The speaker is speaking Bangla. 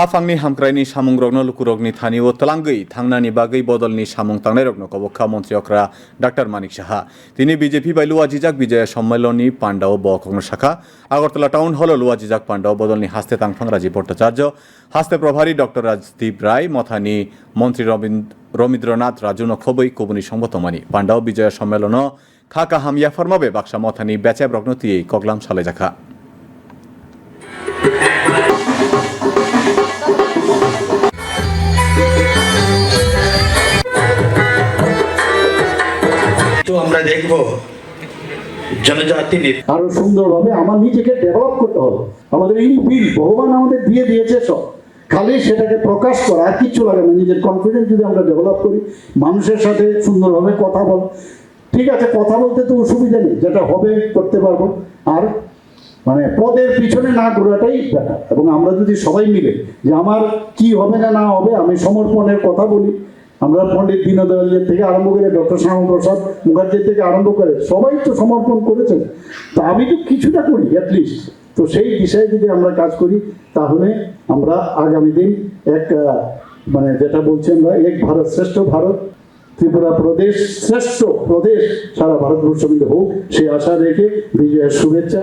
হাফাংনি হামক্রাইনি সামুং রগ্ন 사몽럭너 থানি ও তলাঙ্গি thangnani bagai বদলনি সামুং tangnai রগ্ন কবক্ষা মন্ত্রী অক্রা ডাক্তার মানিক সাহা তিনি বিজেপি বাই লুয়াজিজাক বিজয় সম্মেলনী পাণ্ডাও ব কংগ্রেস শাখা আগরতলা টাউন হল লুয়াজিজাক পান্ডাও বদলনি হাস্তে তাংফাং রাজীব ভট্টাচার্য হাস্তে প্রভারী ডক্টর রাজদীপ রায় মথানি মন্ত্রী রবীন্দ্রনাথ রাজু নখবই কবুনি সংবতমানি পান্ডাও বিজয় সম্মেলন খাকা হামিয়া ফরমাবে বাক্সা মথানি বেচাব রগ্নতি কগলাম সালে জাখা তো আমরা দেখব জনজাতি আরও সুন্দরভাবে আমার নিজেকে ডেভেলপ করতে হবে। আমাদের ইনবিল ভগবান আমাদের দিয়ে দিয়েছে সব। খালি সেটাকে প্রকাশ করা আর কিচ্ছু লাগে না। নিজের কনফিডেন্স যদি আমরা ডেভেলপ করি, মানুষের সাথে সুন্দরভাবে কথা বল। ঠিক আছে, কথা বলতে তো অসুবিধা নেই। যেটা হবে, করতে পারব। আর মানে পদের পিছনে না ঘোরাটাই বেটার এবং আমরা যদি সবাই মিলে যে আমার কি হবে না না হবে, আমি সমর্পণের কথা বলি। আমরা পণ্ডিত দীনদয়ালের থেকে আরম্ভ করে ডক্টর শ্যামাপ্রসাদ মুখার্জির থেকে আরম্ভ করে সবাই তো সমর্পণ করেছেন। তা আমি তো কিছুটা করি অ্যাটলিস্ট তো সেই বিষয়ে যদি আমরা কাজ করি, তাহলে আমরা আগামী দিন এক মানে যেটা বলছি আমরা, এক ভারত শ্রেষ্ঠ ভারত, ত্রিপুরা প্রদেশ, শ্রেষ্ঠ প্রদেশ সারা ভারতবর্ষ মিলে হোক সেই আশা রেখে বিজয়ের শুভেচ্ছা।